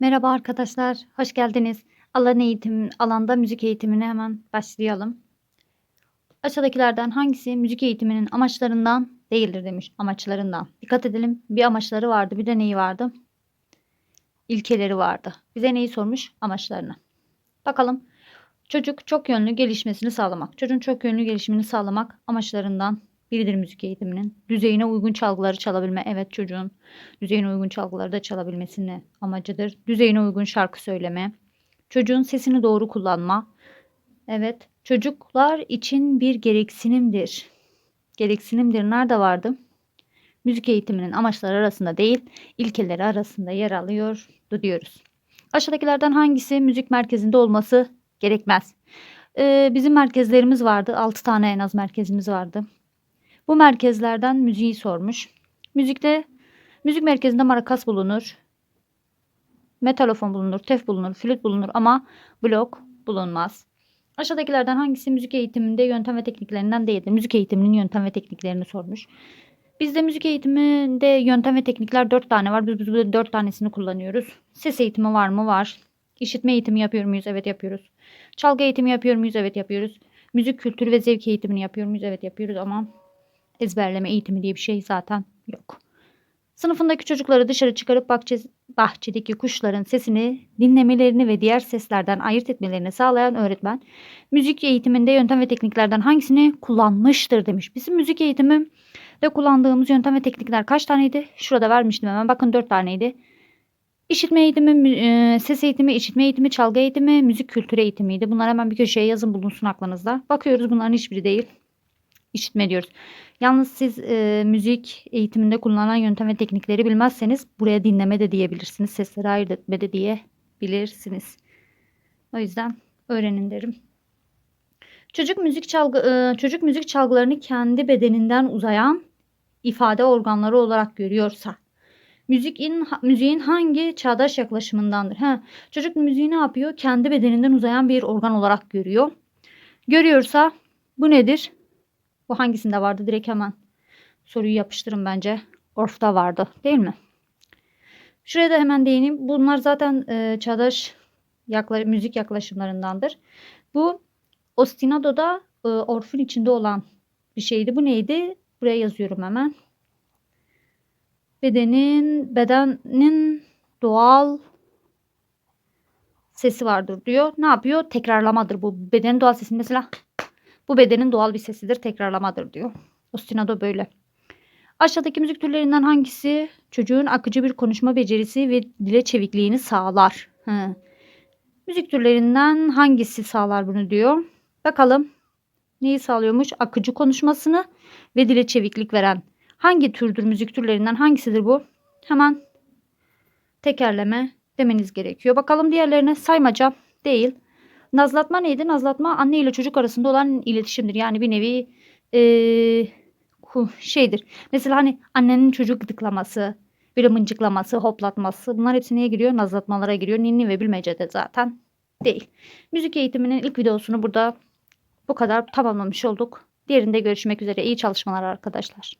Merhaba arkadaşlar, hoş geldiniz. Alan eğitim, alanda müzik eğitimine hemen başlayalım. Aşağıdakilerden hangisi müzik eğitiminin amaçlarından değildir demiş. Amaçlarından. Dikkat edelim. Bir amaçları vardı, bir de neyi vardı? İlkeleri vardı. Bize neyi sormuş? Amaçlarını. Bakalım. Çocuk çok yönlü gelişmesini sağlamak. Çocuğun çok yönlü gelişimini sağlamak amaçlarından biridir müzik eğitiminin. Düzeyine uygun çalgıları çalabilme. Evet çocuğun düzeyine uygun çalgıları da çalabilmesini amacıdır. Düzeyine uygun şarkı söyleme. Çocuğun sesini doğru kullanma. Evet çocuklar için bir gereksinimdir. Gereksinimdir nerede vardı? Müzik eğitiminin amaçları arasında değil, ilkeleri arasında yer alıyordu diyoruz. Aşağıdakilerden hangisi müzik merkezinde olması gerekmez? Ee, bizim merkezlerimiz vardı. 6 tane en az merkezimiz vardı. Bu merkezlerden müziği sormuş. Müzikte müzik merkezinde marakas bulunur. Metalofon bulunur, tef bulunur, flüt bulunur ama blok bulunmaz. Aşağıdakilerden hangisi müzik eğitiminde yöntem ve tekniklerinden değildir? Müzik eğitiminin yöntem ve tekniklerini sormuş. Bizde müzik eğitiminde yöntem ve teknikler 4 tane var. Biz, biz bu 4 tanesini kullanıyoruz. Ses eğitimi var mı? Var. İşitme eğitimi yapıyor muyuz? Evet yapıyoruz. Çalgı eğitimi yapıyor muyuz? Evet yapıyoruz. Müzik kültürü ve zevk eğitimini yapıyor muyuz? Evet yapıyoruz ama ezberleme eğitimi diye bir şey zaten yok. Sınıfındaki çocukları dışarı çıkarıp bahçe, bahçedeki kuşların sesini dinlemelerini ve diğer seslerden ayırt etmelerini sağlayan öğretmen müzik eğitiminde yöntem ve tekniklerden hangisini kullanmıştır demiş. Bizim müzik eğitimi de kullandığımız yöntem ve teknikler kaç taneydi? Şurada vermiştim hemen bakın dört taneydi. İşitme eğitimi, e, ses eğitimi, işitme eğitimi, çalgı eğitimi, müzik kültürü eğitimiydi. Bunlar hemen bir köşeye yazın bulunsun aklınızda. Bakıyoruz bunların hiçbiri değil. İşitme diyoruz. Yalnız siz e, müzik eğitiminde kullanılan yöntem ve teknikleri bilmezseniz buraya dinleme de diyebilirsiniz. Sesleri ayırt etme de diyebilirsiniz. O yüzden öğrenin derim. Çocuk müzik çalgı e, çocuk müzik çalgılarını kendi bedeninden uzayan ifade organları olarak görüyorsa müziğin müziğin hangi çağdaş yaklaşımındandır? Ha, çocuk müziği ne yapıyor? Kendi bedeninden uzayan bir organ olarak görüyor. Görüyorsa bu nedir? Bu hangisinde vardı? Direkt hemen soruyu yapıştırın bence. Orf'ta vardı değil mi? Şuraya da hemen değineyim. Bunlar zaten e, çağdaş yakla, müzik yaklaşımlarındandır. Bu ostinadoda e, orfun içinde olan bir şeydi. Bu neydi? Buraya yazıyorum hemen. Bedenin bedenin doğal sesi vardır diyor. Ne yapıyor? Tekrarlamadır bu. Bedenin doğal sesi mesela bu bedenin doğal bir sesidir, tekrarlamadır diyor. Ostinado böyle. Aşağıdaki müzik türlerinden hangisi çocuğun akıcı bir konuşma becerisi ve dile çevikliğini sağlar? Hı. Müzik türlerinden hangisi sağlar bunu diyor. Bakalım neyi sağlıyormuş? Akıcı konuşmasını ve dile çeviklik veren. Hangi türdür müzik türlerinden hangisidir bu? Hemen tekerleme demeniz gerekiyor. Bakalım diğerlerine saymaca değil. Nazlatma neydi? Nazlatma anne ile çocuk arasında olan iletişimdir. Yani bir nevi hu- şeydir. Mesela hani annenin çocuğu gıdıklaması, böyle mıncıklaması, hoplatması bunlar hepsi neye giriyor? Nazlatmalara giriyor. Ninni ve bilmecede zaten değil. Müzik eğitiminin ilk videosunu burada bu kadar tamamlamış olduk. Diğerinde görüşmek üzere. İyi çalışmalar arkadaşlar.